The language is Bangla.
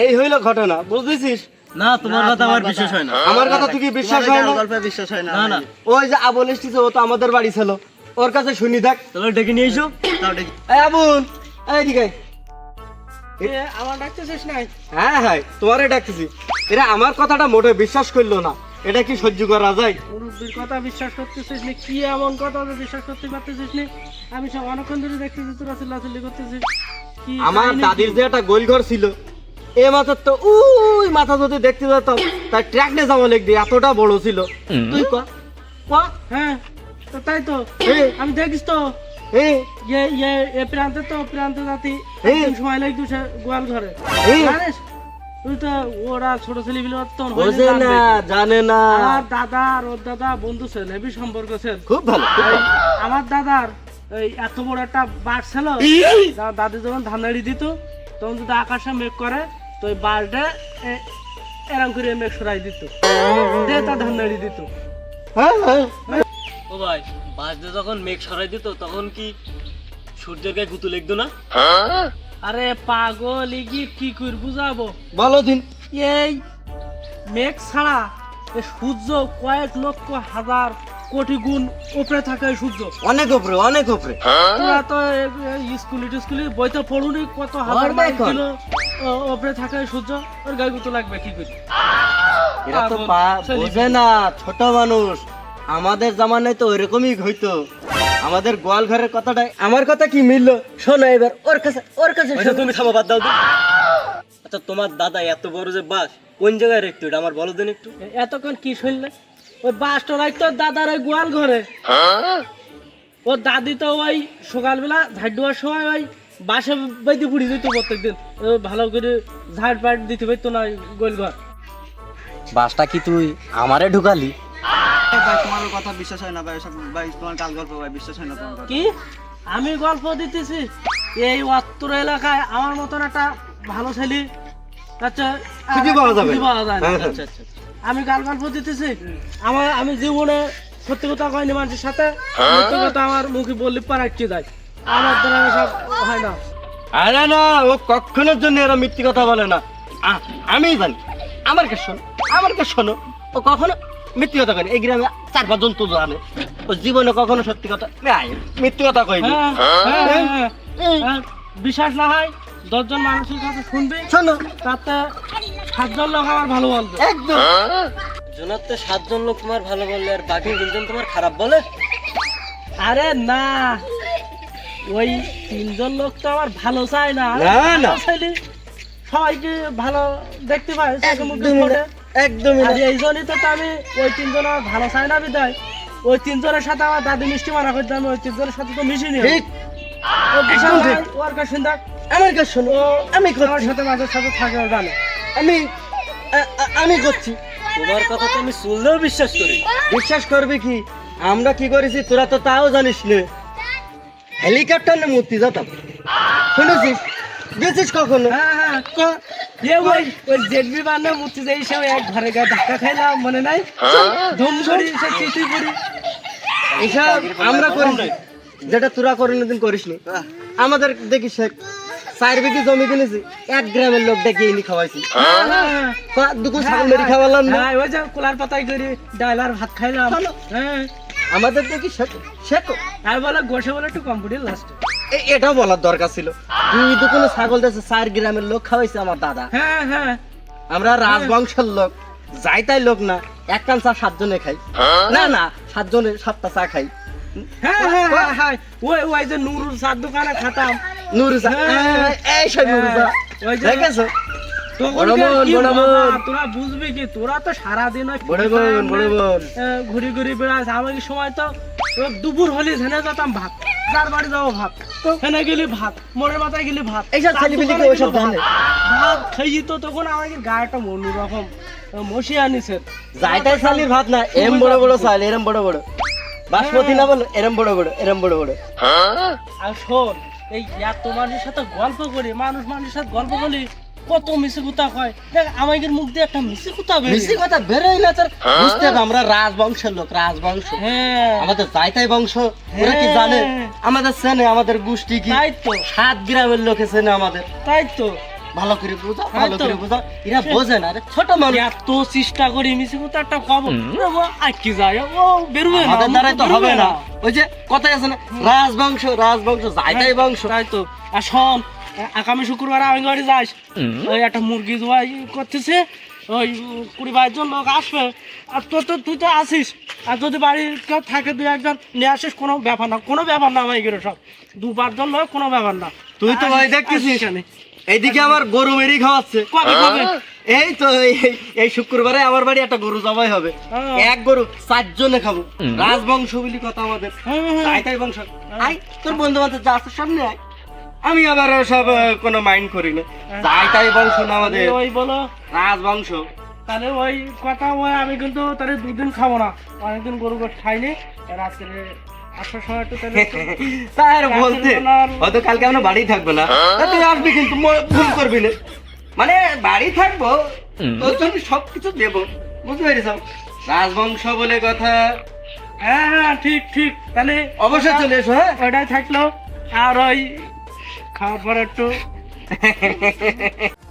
এই হইল ঘটনা বুঝতেছিস? না তোমার কথা আমার বিশ্বাস হয় না। আমার কথা তুই কি বিশ্বাস হয় না? গল্পে বিশ্বাস হয় না না ওই যে আবুল এসেছে ও তো আমাদের বাড়ি ছিল। ওর কাছে শুনি দেখ। তাহলে ডেকে নিয়ে এসো। তাও দেখি এই আবুল এইদিকে আমার ডাকতেছিস নাই। হ্যাঁ হ্যাঁ তোমারে ডাকতেছি। এরা আমার কথাটা মোটে বিশ্বাস করল না। এটা কি সহ্য করা যায়? মুরব্বীর কথা বিশ্বাস করতেছিস নি? কি এমন কথা যে বিশ্বাস করতে পারতেছিস নি? আমি সব অনেকক্ষণ ধরে দেখতেছি তোরা চিল্লাচিল্লি করতেছিস। আমার দাদির যে একটা গোল ঘর ছিল এ মাথার তো উই মাথা যদি দেখতে যেতাম তার ট্র্যাক নিয়ে যাব লিখবি এতটা বড় ছিল। তুই ক? ক? হ্যাঁ তো তাই তো। আমি দেখিস তো। ইয়ে ইয়ে এ প্রান্তে তো প্রান্ত জাতি। সময় লাগে দুশো গোয়াল ঘরে। জানিস? তুই তো ওরা ছোট ছেলে বিলে তখন বোঝে না জানে না। আমার দাদা আর ওর দাদা বন্ধু ছিল হেবি সম্পর্ক ছিল। খুব ভালো। আমার দাদার এই এত বড় একটা বাস ছিল। দাদি যখন ধানাড়ি দিত তখন যদি আকাশে মেঘ করে তো ওই বাসটা এ- এরম করে মেঘ সরাই দিত। তা দিত। হ্যাঁ হ্যাঁ। ও ভাই যখন মেঘ সরাই দিত তখন কি সূর্যের গায়ে গুতু লেগতো না? আরে পাগল ইগি কি করে বুঝাবো? বলো দিন। এই মেঘ ছাড়া সূর্য কয়েক লক্ষ হাজার কোটি গুণ উপরে থাকে সূর্য। অনেক উপরে অনেক উপরে। তোরা তো স্কুলে টিস্কুলে বইতে পড়ুনি কত হাজার মাইল। কিলো উপরে থাকে সূর্য ওর গায়ে গুতো লাগবে কি করে? এরা তো পা- বোঝে না ছোট মানুষ। আমাদের জামানায় তো ওইরকমই হইতো আমাদের গোয়াল ঘরের কথাটাই আমার কথা কি মিললো? শোনো এবার ওর কাছে ওর কাছে আচ্ছা শোনো। তুমি থামা বাদ দাও তো। আচ্ছা তোমার দাদা এত বড় যে বাস কোন জায়গায় রাখতো এটা আমার বলো দিন একটু। এতক্ষণ কি শুনলে? ওই বাসটা রাখতো দাদার ওই গোয়াল ঘরে। ওর দাদি তো ওই সকালবেলা ঝাড় দেওয়ার সময় ওই বাসে বেঁধে পুড়ি দিত প্রত্যেকদিন। ভালো করে ঝাড় পাট দিতে পারতো না গোয়াল ঘর। বাসটা কি তুই আমারে ঢুকালি? ভাই তোমার কথা বিশ্বাস হয় না ভাই সব ভাই তোমার কাল গল্প ভাই বিশ্বাস হয় না তোমার কথা। কি? আমি গল্প দিতেছি? এই অত্র এলাকায় আমার মতন একটা ভালো ছেলে আচ্ছা খুঁজে পাওয়া যাবে। খুঁজে পাওয়া যায়। হ্যাঁ, হ্যাঁ। আচ্ছা আচ্ছা। আমি গাল গল্প দিতেছি। আমার আমি জীবনে সত্যি কথা কয়নি মানুষের সাথে। সত্যি কথা আমার মুখে বললে পারাচ্ছি যায় আমার দ্বারা সব হয় না। আরে না ও কখনোর জন্য এরা মিথ্যে কথা বলে না। আমি জানি। আমার কে শোনো আমার কে শোনো ও কখনো মিথ্যে কথা কয়নি এই গ্রামে চার পাঁচজন তো জানে। ও জীবনে কখনো সত্যি কথা মিথ্যে কথা কয়নি হ্যাঁ, হ্যাঁ, হ্যাঁ, বিশ্বাস না হয় দশজন মানুষের কাছে শুনবি। শোনো। তাতে সাতজন লোক আমার ভালো বলবে। একদম। জোনার তো সাতজন লোক তোমার ভালো বললে আর বাকি তিনজন তোমার খারাপ বলে? আরে না ওই তিনজন লোক তো আমার ভালো চায় না। না, সবাইকে ভালো দেখতে পায় একদমই। এই জন্যই তো আমি ওই তিনজন আমার ভালো চায় না বিদায় ওই তিনজনের সাথে আমার দাদি মিষ্টি মারা করতে আমি ওই তিনজনের সাথে তো মিশিনি ওর কাছে দেখ আমার কাছে শোনো। আমি আমার সাথে মাঝে সাথে থাকে ও জানে। আমি আমি করছি। তোমার কথা তো আমি শুনলেও বিশ্বাস করি। বিশ্বাস করবে কি? আমরা কি করেছি তোরা তো তাও জানিস নে। হেলিকপ্টার নিয়ে মূর্তি যেতাম। শুনেছিস? গেছিস কখনো? হ্যাঁ হ্যাঁ এ ওই মূর্তি এক ঘরে গা ধাক্কা খাইলাম মনে নাই? ধুম ধরি সে চিঠি পড়ি। এসব আমরা করি যেটা তোরা করে দিন করিস আমাদের দেখিস এক চার বিঘি জমি কিনেছি এক গ্রামের লোক ডেকে এনে খাওয়াইছি। ক- ছাগল মেরে খাওয়ালাম না। হ্যাঁ ওই যে কোলার পাতায় করে ডাল আর ভাত খাইলাম। হ্যাঁ। আমাদের দেখি শেখো শেখো। আর বলে গোসে বলে একটু কম্পিউটার লাস্টে এটাও বলার দরকার ছিল। দুই দুকুনে ছাগল দেশে চার গ্রামের লোক খাওয়াইছে আমার দাদা। হ্যাঁ হ্যাঁ। আমরা রাজবংশের লোক যাই তাই লোক না এক কান চা সাতজনে খাই। না না সাতজনে সাতটা চা খাই। হ্যাঁ হ্যাঁ হ্যাঁ হ্যাঁ। ওই ওই যে নুরুল সার দোকানে খাতাম। নুরু চা হ্যাঁ। এই সব নুরু চা ওই দেখেছ। তোরা বুঝবি কি তোরা তো সারাদিন ওই বড় বোন বড় বোন। এ, ঘুরি ঘুরি বেড়াস আমার সময় তো দুপুর হলে ঝেনে যেতাম ভাত যার বাড়ি যাব ভাত হেনে গেলি ভাত মোড়ের মাথায় গেলি ভাত এইসব তার ছেলেপিলে কি দোকানে ওইসব জানে? ভাত খাইয়ে তো তখন আমাকে গায়েটা অন্যরকম মশি আনিছে। যাই তাই চালির ভাত না এরম বড় বড় চাল এরম বড় বড়। বাসমতি না বলো এরম বড় বড় এরম বড় বড়। আর শোন এই এত মানুষের সাথে গল্প করি মানুষ মানুষের সাথে গল্প করি কত মিশে কুতা কয়। দেখ আমাদের মুখ দিয়ে একটা মিশে কুতা মিশে বেশি কথা বেরোই না স্যার। বুঝতে হবে আমরা রাজবংশের লোক রাজবংশ। হ্যাঁ। আমাদের তাই তাই বংশ ওরা কি জানে? আমাদের চেনে আমাদের গোষ্ঠী কি? তাই তো। সাত গ্রামের লোকে চেনে আমাদের। তাই তো। ভালো করে বোঝা হ্যাঁ ভালো। করে বোঝা। এরা বোঝে না রে ছোট মানুষ। এত চেষ্টা করে মিশে তো একটা খবর। আটকে যায়? ও বেরোবে না আমাদের দ্বারাই তো হবে না। ওই যে কথাই আছে না রাজবংশ রাজবংশ যাইতাই বংশ। তাই তো। আর শোন আগামী শুক্রবার আমি বাড়ি যাস ওই একটা মুরগি জোয়াই করতেছে ওই কুড়ি বাইশ জন লোক আসবে আর তো তো তুই তো আসিস। আর যদি বাড়ির কেউ থাকে দুই একজন নিয়ে আসিস কোনো ব্যাপার না কোনো ব্যাপার না ভাই এগুলো সব। দু পাঁচজন লোক কোনো ব্যাপার না। তুই তো ভাই আসিস এখানে। এইদিকে আমার গরু মেরি খাওয়াচ্ছে। কবে কবে? এই তো এই- এই শুক্রবারে আমার বাড়ি একটা গরু জবাই হবে। হ্যাঁ। এক গরু চারজনে খাব। রাজবংশ বলি কথা আমাদের। হুম, হুম, হুম। তাই তাই বংশ আই তোর বন্ধু বান্ধব যা আছে সামনে আয়। আমি আবার সব কোনো মাইন্ড করি না। তাই তাই বংশ না আমাদের। ওই বলো। রাজবংশ তাহলে ওই কথা ওই আমি কিন্তু তাহলে দুদিন খাব না। অনেকদিন গরু গোট খাইনি। রাত্রে আসার সময় একটু তাহলে একটু- বলতে হয়তো কালকে আমরা বাড়ি থাকব না। তুই আসবি কিন্তু ভুল করবি না। মানে বাড়ি থাকব তোর জন্য সবকিছু দেবো। বুঝতে পেরেছ? রাজবংশ বলে কথা। হ্যাঁ হ্যাঁ ঠিক ঠিক। তাহলে অবশ্যই চলে এসো হ্যাঁ? ওটাই থাকল। আর ওই খাওয়ার পর একটু